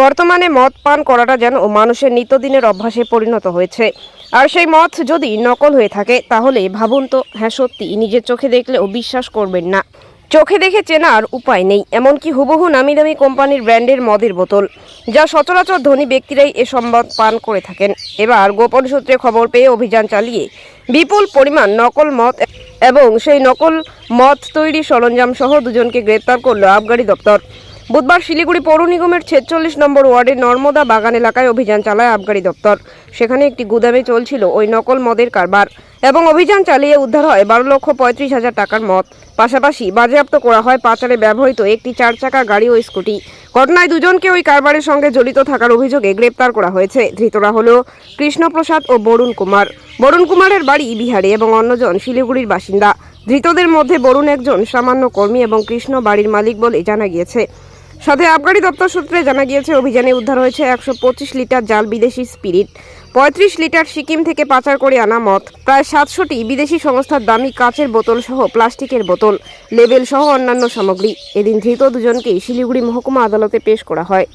বর্তমানে মদ পান করাটা যেন মানুষের নিত্যদিনের অভ্যাসে পরিণত হয়েছে। আর সেই মদ যদি নকল হয়ে থাকে, তাহলে ভাবুন তো হ্যাঁ সত্যি, নিজের চোখে দেখলেও বিশ্বাস করবেন না। চোখে দেখে চেনার উপায় নেই, এমনকি হুবহু নামি দামি কোম্পানির ব্র্যান্ডের মদের বোতল, যা সচরাচর ধনী ব্যক্তিরাই এসব মদ পান করে থাকেন। এবার গোপন সূত্রে খবর পেয়ে অভিযান চালিয়ে বিপুল পরিমাণ নকল মদ এবং সেই নকল মদ তৈরি সরঞ্জাম সহ দুজনকে গ্রেপ্তার করল আবগারি দপ্তর। বুধবার শিলিগুড়ি পৌর নিগমের ছেচল্লিশ নম্বর ওয়ার্ডের নর্মদা বাগান এলাকায় অভিযান চালায় আবগারি দপ্তর। সেখানে একটি গুদামে চলছিল ওই নকল মদের কারবার এবং অভিযান চালিয়ে উদ্ধার হয় বারো লক্ষ পঁয়ত্রিশ হাজার টাকার মদ। পাশাপাশি বাজেয়াপ্ত করা হয় পাচারে ব্যবহৃত একটি চার চাকা গাড়ি ও স্কুটি। ঘটনায় দুজনকে ওই কারবারের সঙ্গে জড়িত থাকার অভিযোগে গ্রেপ্তার করা হয়েছে। ধৃতরা হল কৃষ্ণপ্রসাদ ও বরুণ কুমার। বরুণ কুমারের বাড়ি বিহারে এবং অন্যজন শিলিগুড়ির বাসিন্দা। ধৃতদের মধ্যে বরুণ একজন সামান্য কর্মী এবং কৃষ্ণ বাড়ির মালিক বলে জানা গিয়েছে। সাথে আবগারি দপ্তর সূত্রে জানা গিয়েছে অভিযানে উদ্ধার হয়েছে একশো পঁচিশ লিটার জাল বিদেশি স্পিরিট পঁয়ত্রিশ লিটার সিকিম থেকে পাচার করে আনা মদ প্রায় সাতশোটি বিদেশি সংস্থার দামি কাচের বোতল সহ প্লাস্টিকের বোতল লেবেল সহ অন্যান্য সামগ্রী। এদিন ধৃত দুজনকেই শিলিগুড়ি মহকুমা আদালতে পেশ করা হয়।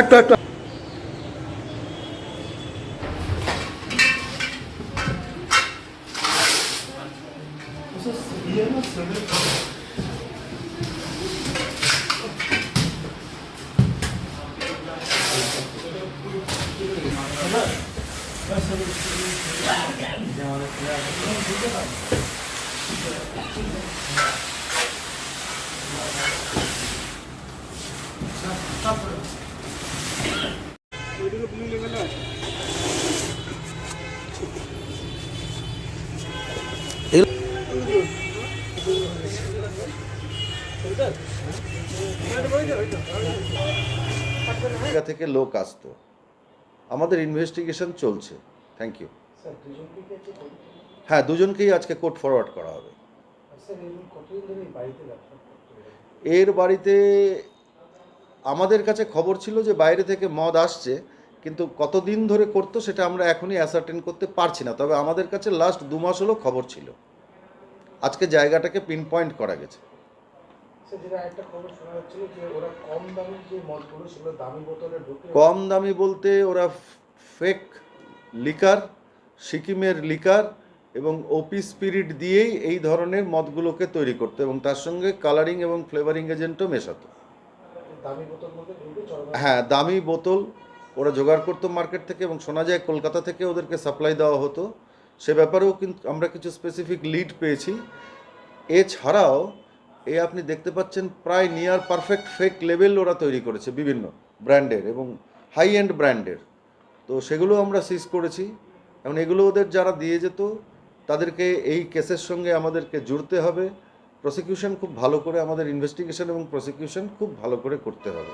একটু একটু। একটু জায়গা থেকে লোক আসতো। আমাদের ইনভেস্টিগেশন চলছে। থ্যাংক ইউ হ্যাঁ দুজনকেই আজকে কোর্ট ফরওয়ার্ড করা হবে। এর বাড়িতে আমাদের কাছে খবর ছিল যে বাইরে থেকে মদ আসছে, কিন্তু কতদিন ধরে করতো সেটা আমরা এখনই অ্যাসার্টেন করতে পারছি না। তবে আমাদের কাছে লাস্ট দু মাস হলো খবর ছিল। আজকে জায়গাটাকে পিন পয়েন্ট করা গেছে। কম দামি বলতে ওরা ফেক লিকার সিকিমের লিকার এবং ওপি স্পিরিট দিয়েই এই ধরনের মদগুলোকে তৈরি করতো এবং তার সঙ্গে কালারিং এবং ফ্লেভারিং এজেন্টও মেশাতো। হ্যাঁ দামি বোতল ওরা জোগাড় করতো মার্কেট থেকে এবং শোনা যায় কলকাতা থেকে ওদেরকে সাপ্লাই দেওয়া হতো। সে ব্যাপারেও কিন্তু আমরা কিছু স্পেসিফিক লিড পেয়েছি। এছাড়াও এ আপনি দেখতে পাচ্ছেন প্রায় নিয়ার পারফেক্ট ফেক লেভেল ওরা তৈরি করেছে বিভিন্ন ব্র্যান্ডের এবং হাই এন্ড ব্র্যান্ডের। তো সেগুলো আমরা সিজ করেছি। এবং এগুলো ওদের যারা দিয়ে যেত, তাদেরকে এই কেসের সঙ্গে আমাদেরকে জুড়তে হবে। প্রসিকিউশন খুব ভালো করে, আমাদের ইনভেস্টিগেশন এবং প্রসিকিউশন খুব ভালো করে করতে হবে।